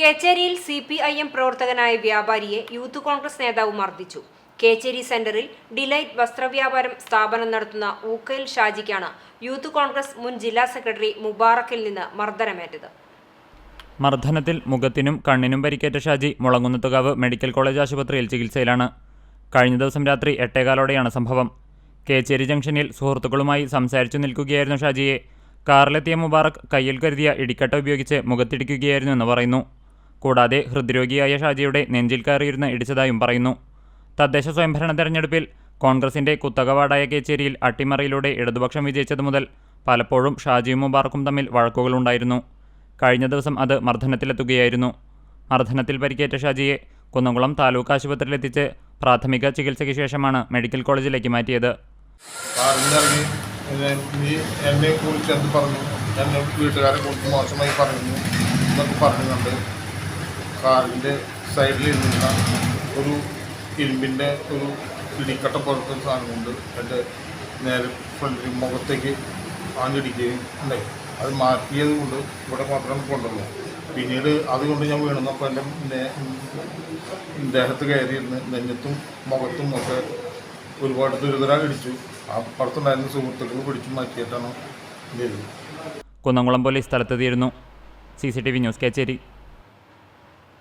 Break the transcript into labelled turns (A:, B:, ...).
A: കേച്ചേരിയിൽ C P I M പ്രവർത്തകനായ വ്യാപാരിയെ youth Congress നേതാവ് മർദ്ദിച്ചു. കേച്ചേരി സെന്ററിൽ ഡിലൈറ്റ് വസ്ത്രവ്യാപാരം സ്ഥാപനം നടത്തുന്ന ഊക്കയിൽ ഷാജിക്കാണ് യൂത്ത് കോൺഗ്രസ് മുൻ ജില്ലാ സെക്രട്ടറി മുബാറക്കിൽ നിന്ന് മർദ്ദനമേറ്റത്.
B: മർദ്ദനത്തിൽ മുഖത്തിനും കണ്ണിനും പരിക്കേറ്റ ഷാജി മുളങ്ങുന്നത്തുകാവ് മെഡിക്കൽ കോളേജ് ആശുപത്രിയിൽ ചികിത്സയിലാണ്. കഴിഞ്ഞ ദിവസം രാത്രി എട്ടേകാലോടെയാണ് സംഭവം. കേച്ചേരി ജംഗ്ഷനിൽ സുഹൃത്തുക്കളുമായി സംസാരിച്ചു നിൽക്കുകയായിരുന്നു ഷാജിയെ. കാറിലെത്തിയ മുബാറക് കയ്യിൽ കരുതിയ ഇടിക്കട്ട ഉപയോഗിച്ച് മുഖത്തിടിക്കുകയായിരുന്നു എന്ന് പറയുന്നു. കൂടാതെ ഹൃദ്രോഗിയായ ഷാജിയുടെ നെഞ്ചിൽ കയറിയിരുന്ന് ഇടിച്ചതായും പറയുന്നു. തദ്ദേശ സ്വയംഭരണ തെരഞ്ഞെടുപ്പിൽ കോൺഗ്രസിന്റെ കുത്തകവാടായ കേച്ചേരിയിൽ അട്ടിമറിയിലൂടെ ഇടതുപക്ഷം വിജയിച്ചതു മുതൽ പലപ്പോഴും ഷാജിയും മുബാറക്കും തമ്മിൽ വഴക്കുകളുണ്ടായിരുന്നു കഴിഞ്ഞ ദിവസം അത് മർദ്ദനത്തിലെത്തുകയായിരുന്നു. മർദ്ദനത്തിൽ പരിക്കേറ്റ ഷാജിയെ കുന്നംകുളം താലൂക്ക് ആശുപത്രിയിലെത്തിച്ച് പ്രാഥമിക ചികിത്സയ്ക്ക് ശേഷമാണ് മെഡിക്കൽ കോളേജിലേക്ക് മാറ്റിയത്.
C: നീ എന്നെ കുറിച്ച് എന്ത് പറഞ്ഞു. എന്നെ വീട്ടുകാരെ കുറിച്ച് മോശമായി പറഞ്ഞു എന്നൊക്കെ പറഞ്ഞുകൊണ്ട് കാറിന്റെ സൈഡിൽ നിന്ന ഒരു ഇരുമ്പിന്റെ ഒരു ഇടിക്കട്ട പോലത്തെ സാധനമുണ്ട് എന്റെ നേരെ ഫ്രണ്ടിൽ മുഖത്തേക്ക് ആഞ്ഞിടിക്കുകയും ഉണ്ടായി. അത് മാറ്റിയത് കൊണ്ട് ഇവിടെ മാത്രം കൊണ്ടുവന്നു പിന്നീട് അതുകൊണ്ട് ഞാൻ വീണെന്നപ്പോൾ എന്റെ ദേഹത്ത് കയറിയിരുന്ന് നെഞ്ഞത്തും മുഖത്തും ഒക്കെ ഒരുപാട് ദുരിതര ഇടിച്ചു. അപ്പുറത്തുണ്ടായിരുന്ന സുഹൃത്തുക്കൾ പിടിച്ചു മാറ്റിയിട്ടാണ്
B: Kunnamkulam police സ്ഥലത്തെത്തിയിരുന്നു. C C T V news Kechery.